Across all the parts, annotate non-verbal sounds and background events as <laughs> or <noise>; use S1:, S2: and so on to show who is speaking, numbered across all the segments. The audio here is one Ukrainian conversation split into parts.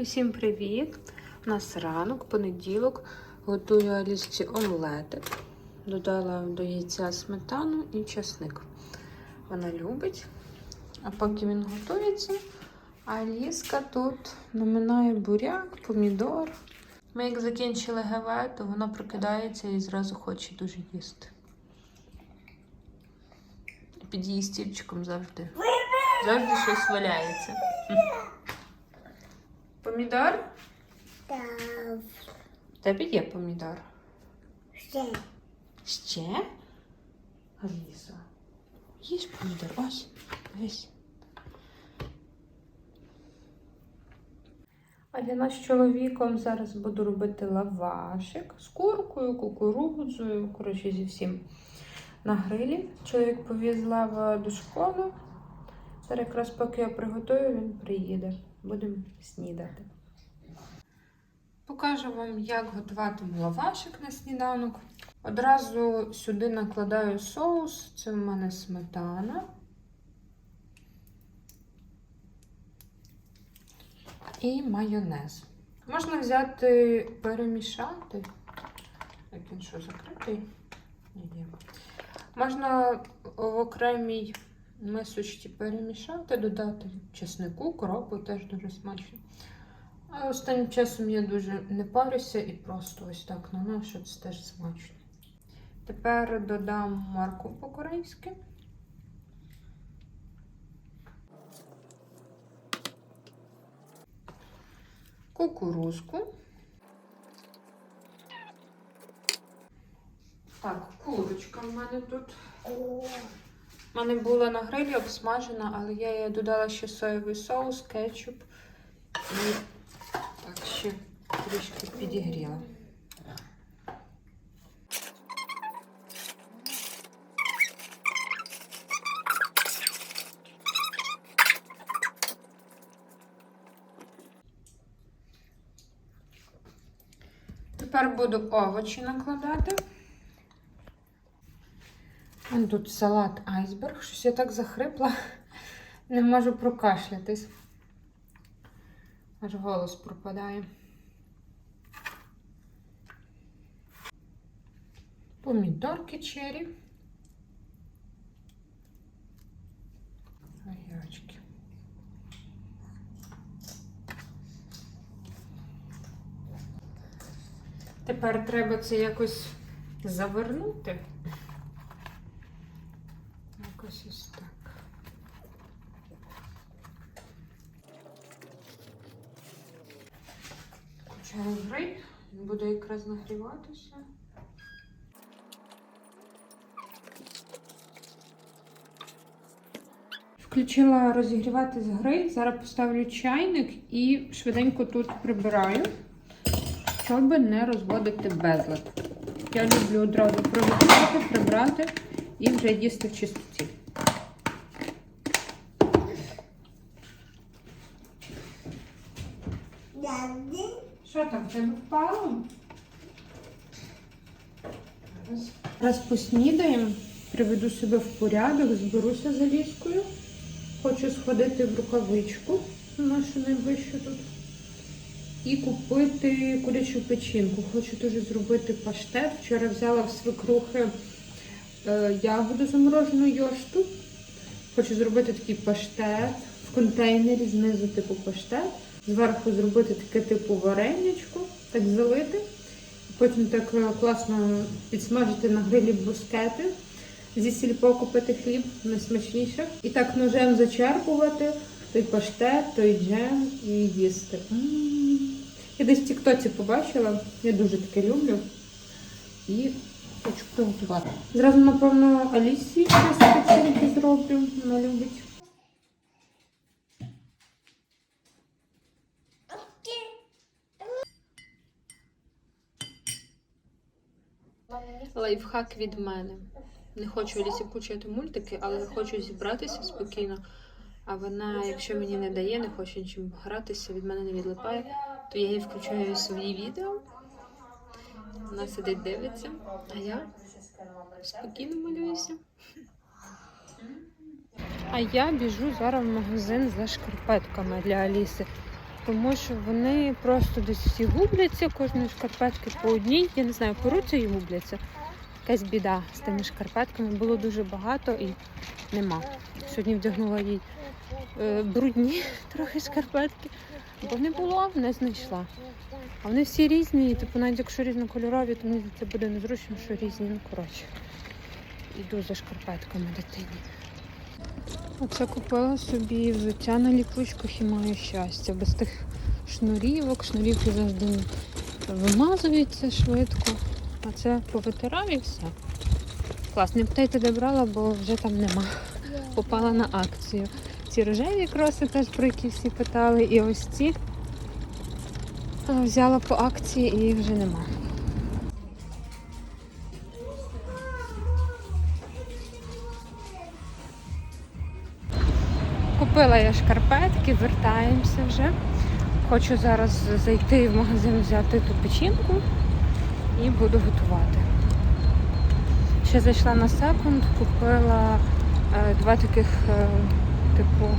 S1: Усім привіт! У нас ранок, понеділок. Готую Алісці омлетик. Додала до яйця сметану і часник. Вона любить. А поки він готується, Аліска тут наминає буряк, помідор. Ми як закінчили ГВ, то вона прокидається і зразу хоче дуже їсти. Під її стільчиком завжди. Завжди щось валяється. Помідор?
S2: Так,
S1: В тебе є помідор.
S2: все.
S1: Ще? Аліса. Їж помідор. Ось. Ось. А для нас з чоловіком зараз буду робити лавашик з куркою, кукурудзою, коротше, зі всім на грилі. Чоловік повіз лава до школи. Зараз якраз поки я приготую, він приїде. Будемо снідати. Покажу вам, як готувати лавашик на сніданок. Одразу сюди накладаю соус. Це в мене сметана. І майонез. Можна взяти, перемішати. Як він що, закритий? Ні. Можна в окремій мисочці перемішати, додати чеснику, кропу, теж дуже смачно. А останнім часом я дуже не парюся і просто ось так наношу, це теж смачно. Тепер додам морку по-корейськи. Кукурузку. Так, курочка в мене тут. У мене була на грилі обсмажена, але я їй додала ще соєвий соус, кетчуп і так ще трішки підігріла. Тепер буду овочі накладати. Вон тут салат айсберг. Щось я так захрипла, не можу прокашлятись. Аж голос пропадає. Помідорки чері. Огірочки. Тепер треба це якось завернути. Якось ось так. Включаю гриль, він буде якраз нагріватися. Включила розігріватись гриль, зараз поставлю чайник і швиденько тут прибираю, щоб не розводити безлад. Я люблю одразу приготувати, прибрати і вже їсти в чистоті. Що там, тебе впало? Раз поснідаємо, приведу себе в порядок, зберуся за ліскою. Хочу сходити в рукавичку, нашу найближчу тут. І купити курячу печінку. Хочу теж зробити паштет. Вчора взяла в свекрухи е, ягоду заморожену йошту. Хочу зробити такий паштет в контейнері, знизу типу паштет. Зверху зробити таке типу вареничко, так залити. Потім так е, класно підсмажити на грилі брускети. Зі сільпо купити хліб найсмачніше. І так ножем зачерпувати той паштет, той джем і їсти. Я десь в Тіктоці побачила, я дуже таке люблю. І хочу приготувати. Зразу, напевно, Алісі щось зроблю. Вона любить. Лайфхак від мене. Не хочу Алісі включати мультики, але хочу зібратися спокійно. А вона, якщо мені не дає, не хоче нічим гратися, від мене не відлипає, то я їй включаю свої відео. Вона сидить, дивиться, а я спокійно малююся. А я біжу зараз в магазин за шкарпетками для Аліси. тому що вони просто десь всі губляться, кожної шкарпетки по одній. Я не знаю, поруться і губляться. Якась біда з тими шкарпетками. Було дуже багато і нема. Сьогодні вдягнула їй е, брудні <laughs> трохи шкарпетки, бо не було, не знайшла. А вони всі різні, і типу, навіть якщо різнокольорові, то мені це буде незручно, що різні. Ну, коротше, іду за шкарпетками дитині. Оце купила собі взуття на ліпучках і маю щастя. Без тих шнурівок, шнурівки завжди вимазуються швидко. А це повитирав і все. Клас, не питайте, де брала, бо вже там нема. Попала на акцію. Ці рожеві кроси теж про які всі питали, і ось ці взяла по акції і їх вже нема. Купила я шкарпетки, вертаємося вже. Хочу зараз зайти в магазин, взяти ту печінку і буду готувати. Ще зайшла на секунд, купила е, два таких, е, типу,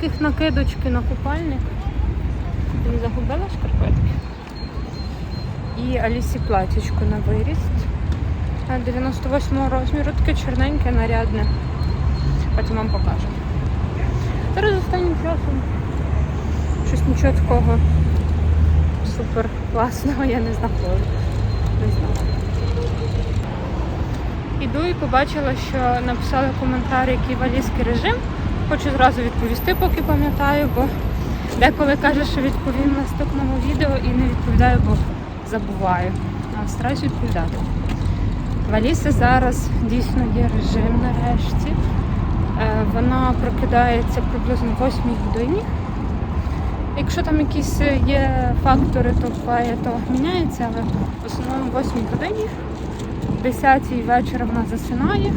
S1: таких накидочки на купальник. Не загубила шкарпетки. І Алісі платічко на виріст. Е, 98 розміру, таке чорненьке, нарядне. Потім вам покажу. Зараз останнім часом щось нічого такого супер класного я не знаходжу. Не знаю. Іду і побачила, що написали коментар, який валізький режим. Хочу зразу відповісти, поки пам'ятаю, бо деколи каже, що відповім в наступному відео і не відповідаю, бо забуваю. А стараюсь відповідати. Валіси зараз дійсно є режим нарешті. Е, Вона прокидається приблизно в 8 годині. Якщо там якісь є фактори, то буває, то міняється, але в основному в 8 годині, в 10 вечора вона засинає,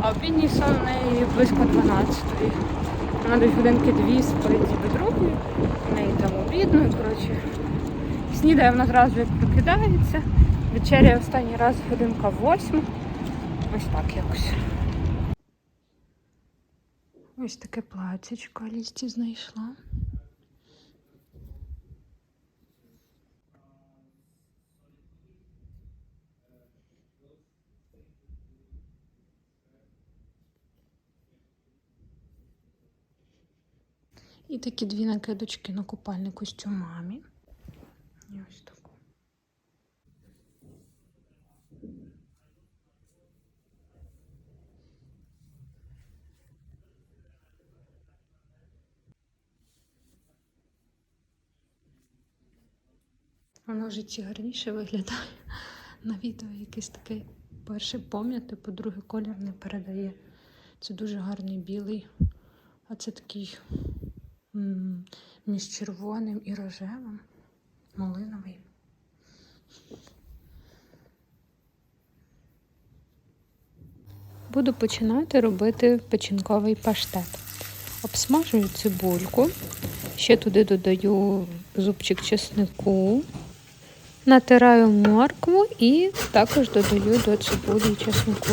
S1: а обідній сон в неї близько 12. Вона десь годинки дві спить до другої, в неї там обідно, і коротше. Снідає вона зразу як прокидається, вечеряє останній раз годинка 8. Ось так якось. Ось таке платячко Алісті знайшла. І такі дві накидочки на купальний костюм мамі. І ось таку. Воно в житті гарніше виглядає. <laughs> На відео якийсь такий перший пом'яти, по-друге, колір не передає. Це дуже гарний білий, а це такий між червоним і рожевим, малиновий. Буду починати робити печінковий паштет. Обсмажую цибульку, ще туди додаю зубчик чеснику, натираю моркву і також додаю до цибулі чеснику.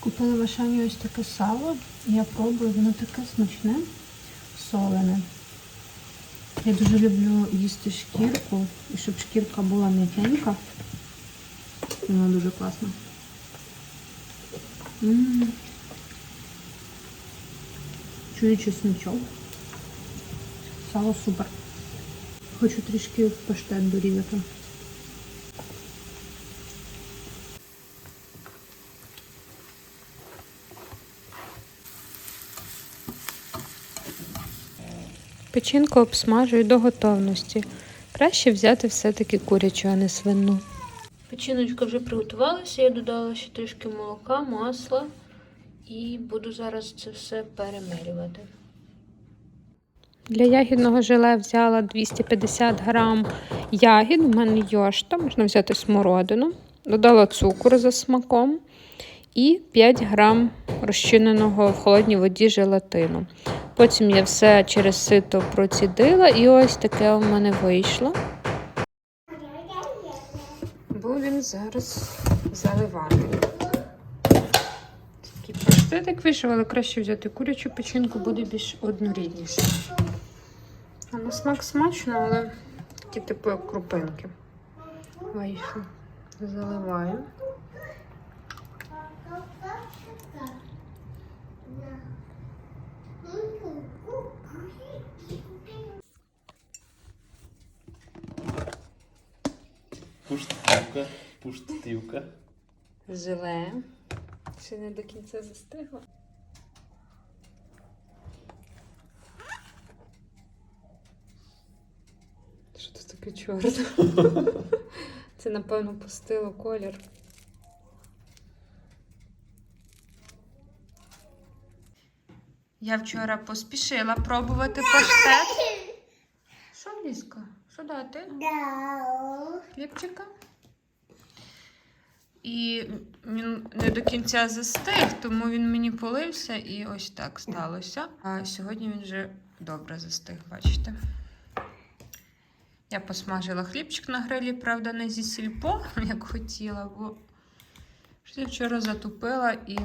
S1: Купила в Ашані ось таке сало. Я пробую, воно таке смачне, солене. Я дуже люблю їсти шкірку, і щоб шкірка була м'якенька. Вона дуже класна. М. Чую чесничок. Сало супер. Хочу трішки паштет дорізати. Печінку обсмажую до готовності. Краще взяти все-таки курячу, а не свину. Печіночка вже приготувалася, я додала ще трішки молока, масла і буду зараз це все перемелювати. Для ягідного желе взяла 250 грам ягід. У мене йошта, можна взяти смородину. Додала цукор за смаком і 5 грам розчиненого в холодній воді желатину. Потім я все через сито процідила, і ось таке у мене вийшло. Будемо зараз заливати. Такий паштетик вийшов, але краще взяти курячу печінку, буде більш однорідніше. На смак смачно, але такі типу як крупинки. Вийшли. Заливаємо.
S3: Пуштівка, пуштівка.
S1: Желе. Ще не до кінця застигла. Що це таке чорне? <laughs> Це, напевно, пустило колір. Я вчора поспішила пробувати паштет. <laughs> Що, Ліска? Що дати?
S2: Да.
S1: хлібчика. І він не до кінця застиг, тому він мені полився і ось так сталося. А сьогодні він вже добре застиг, бачите. Я посмажила хлібчик на грилі, правда, не зі сільпо, <laughs> як хотіла, бо я вчора затупила і,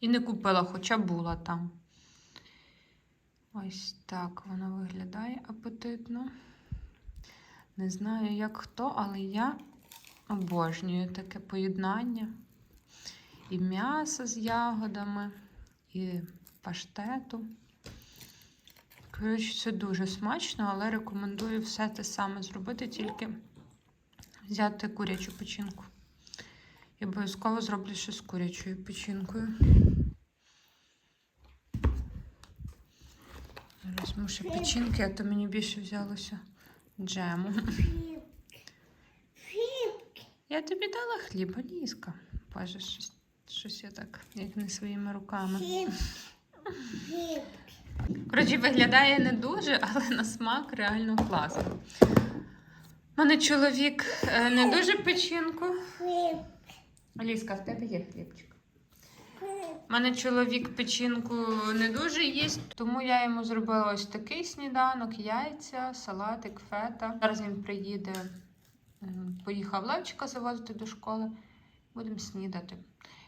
S1: і не купила, хоча була там. Ось так воно виглядає апетитно. Не знаю, як хто, але я обожнюю таке поєднання. І м'ясо з ягодами, і паштету. Коротше, це дуже смачно, але рекомендую все те саме зробити, тільки взяти курячу печінку. І обов'язково зроблю ще з курячою печінкою. Зараз мушу печінки, а то мені більше взялося джему. Я тобі дала хліб, Аліска. Боже, щось, щось я так, як не своїми руками. Коротше, виглядає не дуже, але на смак реально класно. У мене чоловік е, не дуже печінку. Аліска, в тебе є хлібчик. У мене чоловік печінку не дуже їсть, тому я йому зробила ось такий сніданок: яйця, салатик, фета. Зараз він приїде, поїхав Левчика завозити до школи. Будемо снідати.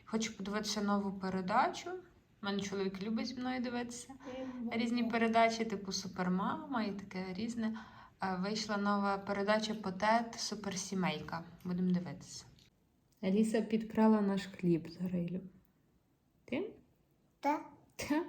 S1: Хочу подивитися нову передачу. У мене чоловік любить зі мною дивитися. Різні передачі, типу Супермама і таке різне. Е, Вийшла нова передача Потет Суперсімейка. Будемо дивитися. Аліса підкрала наш хліб з грилю. Ти?
S2: Та.
S1: Та.